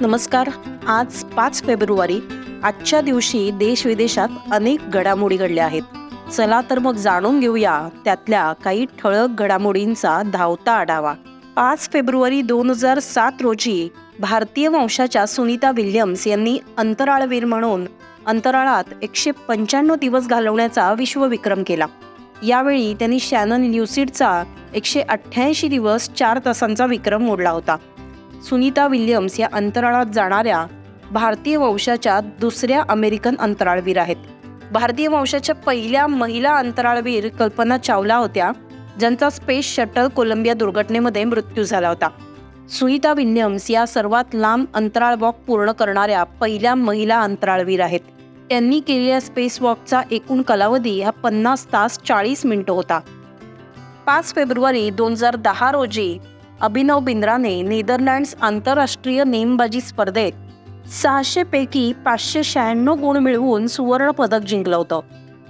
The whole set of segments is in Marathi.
नमस्कार. आज पाच फेब्रुवारी आजच्या दिवशी देश विदेशात अनेक घडामोडी घडल्या आहेत. चला तर मग जाणून घेऊया त्यातल्या काही ठळक घडामोडींचा धावता आढावा. पाच फेब्रुवारी दोन हजार सात रोजी भारतीय वंशाच्या सुनीता विल्यम्स यांनी अंतराळवीर म्हणून अंतराळात एकशे पंच्याण्णव दिवस घालवण्याचा विश्वविक्रम केला. यावेळी त्यांनी शॅनन ल्युसिडचा एकशे अठ्ठ्याऐंशी दिवस चार तासांचा विक्रम मोडला होता. सुनीता विल्यम्स या अंतराळात जाणाऱ्या भारतीय वंशाच्या दुसऱ्या अमेरिकन अंतराळवीर आहेत. भारतीय वंशाच्या पहिल्या महिला अंतराळवीर कल्पना चावला होत्या ज्यांचा स्पेस शटल कोलंबिया दुर्घटनेमध्ये मृत्यू झाला होता. सुनीता विल्यम्स या सर्वात लांब अंतराळ वॉक पूर्ण करणाऱ्या पहिल्या महिला अंतराळवीर आहेत. त्यांनी केलेल्या स्पेस वॉकचा एकूण कालावधी हा पन्नास तास चाळीस मिनिटं होता. पाच फेब्रुवारी दोन हजार दहा रोजी अभिनव बिंद्राने नेदरलँड्स आंतरराष्ट्रीय नेमबाजी स्पर्धेत सहाशेपैकी पाचशे शहाण्णव गुण मिळवून सुवर्ण पदक जिंकलं होतं.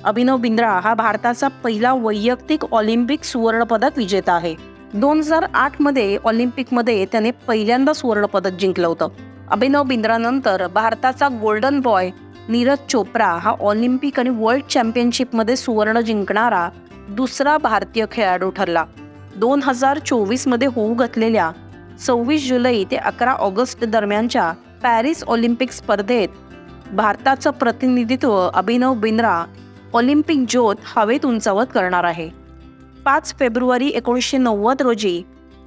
अभिनव बिंद्रा हा भारताचा पहिला वैयक्तिक ऑलिम्पिक सुवर्ण पदक विजेता आहे. दोन हजार आठमध्ये ऑलिम्पिकमध्ये त्याने पहिल्यांदा सुवर्ण पदक जिंकलं होतं. अभिनव बिंद्रानंतर भारताचा गोल्डन बॉय नीरज चोप्रा हा ऑलिम्पिक आणि वर्ल्ड चॅम्पियनशिपमध्ये सुवर्ण जिंकणारा दुसरा भारतीय खेळाडू ठरला. दोन हजार चोवीसमध्ये होऊ घातलेल्या सव्वीस जुलै ते अकरा ऑगस्ट दरम्यानच्या पॅरिस ऑलिम्पिक स्पर्धेत भारताचं प्रतिनिधित्व अभिनव बिंद्रा ऑलिम्पिक ज्योत हवेत उंचावत करणार आहे. पाच फेब्रुवारी एकोणीसशे नव्वद रोजी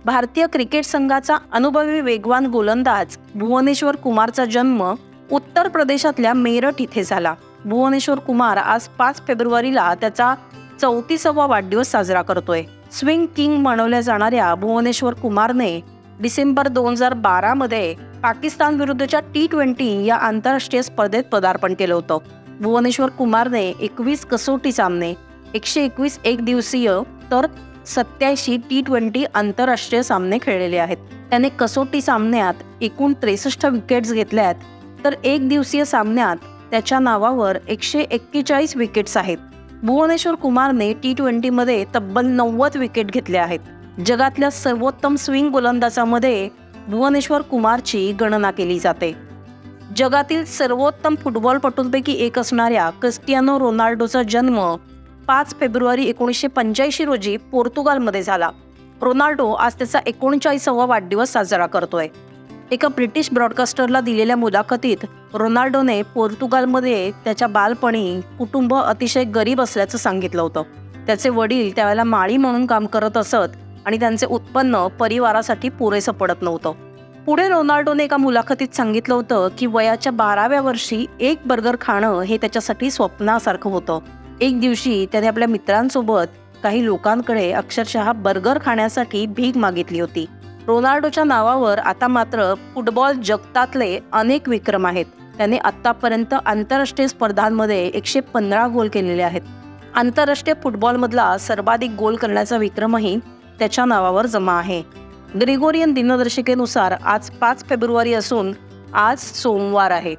भारतीय क्रिकेट संघाचा अनुभवी वेगवान गोलंदाज भुवनेश्वर कुमारचा जन्म उत्तर प्रदेशातल्या मेरठ इथे झाला. भुवनेश्वर कुमार आज पाच फेब्रुवारीला त्याचा चौतीसावा वाढदिवस साजरा करतोय. स्विंग किंग म्हणवल्या जाणाऱ्या भुवनेश्वर कुमारने डिसेंबर दोन हजार बारामध्ये पाकिस्तान विरुद्धच्या टी ट्वेंटी या आंतरराष्ट्रीय स्पर्धेत पदार्पण केलं होतं. भुवनेश्वर कुमारने एकवीस कसोटी सामने एकशे एकवीस एक दिवसीय तर सत्याऐंशी टी ट्वेंटी आंतरराष्ट्रीय सामने खेळलेले आहेत. त्याने कसोटी सामन्यात एकूण त्रेसष्ट विकेट्स घेतल्यात तर एक दिवसीय सामन्यात त्याच्या नावावर एकशे एक्केचाळीस विकेट्स आहेत. भुवनेश्वर कुमारने टी ट्वेंटीमध्ये तब्बल नव्वद विकेट घेतल्या आहेत. जगातल्या सर्वोत्तम स्विंग गोलंदाजामध्ये भुवनेश्वर कुमारची गणना केली जाते. जगातील सर्वोत्तम फुटबॉलपटूंपैकी एक असणाऱ्या क्रिस्टियानो रोनाल्डोचा जन्म पाच फेब्रुवारी एकोणीसशे पंच्याऐंशी रोजी पोर्तुगालमध्ये झाला. रोनाल्डो आज त्याचा एकोणचाळीसावा वाढदिवस साजरा करतोय. एका ब्रिटिश ब्रॉडकास्टरला दिलेल्या मुलाखतीत रोनाल्डोने पोर्तुगालमध्ये त्याच्या बालपणी कुटुंब अतिशय गरीब असल्याचं सांगितलं होतं. त्याचे वडील त्यावेळेला माळी म्हणून काम करत असत आणि त्यांचे उत्पन्न परिवारासाठी पुरेसं पडत नव्हतं. पुढे रोनाल्डोने एका मुलाखतीत सांगितलं होतं की वयाच्या बाराव्या वर्षी एक बर्गर खाणं हे त्याच्यासाठी स्वप्नासारखं होतं. एक दिवशी त्याने आपल्या मित्रांसोबत काही लोकांकडे अक्षरशः बर्गर खाण्यासाठी भीक मागितली होती. रोनाल्डोच्या नावावर आता मात्र फुटबॉल जगतातले अनेक विक्रम आहेत. त्याने आत्तापर्यंत आंतरराष्ट्रीय स्पर्धांमध्ये एकशे पंधरा गोल केलेले आहेत. आंतरराष्ट्रीय फुटबॉलमधला सर्वाधिक गोल करण्याचा विक्रमही त्याच्या नावावर जमा आहे. ग्रिगोरियन दिनदर्शिकेनुसार आज पाच फेब्रुवारी असून आज सोमवार आहे.